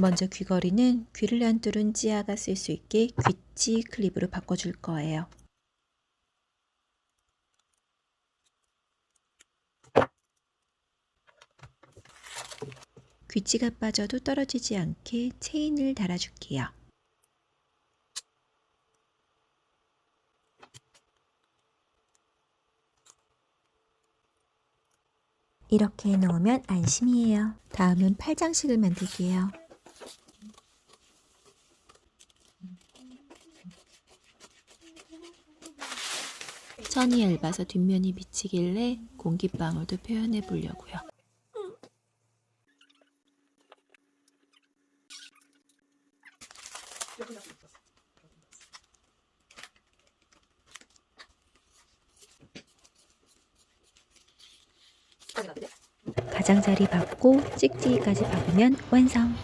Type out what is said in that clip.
먼저 귀걸이는 귀를 안 뚫은 찌아가 쓸 수 있게 귀찌 클립으로 바꿔줄 거예요. 귀찌가 빠져도 떨어지지 않게 체인을 달아줄게요. 이렇게 해놓으면 안심이에요. 다음은 팔장식을 만들게요. 천이 얇아서 뒷면이 비치길래 공기방울도 표현해 보려고요. 가장자리 박고 찍찍이까지 박으면 완성!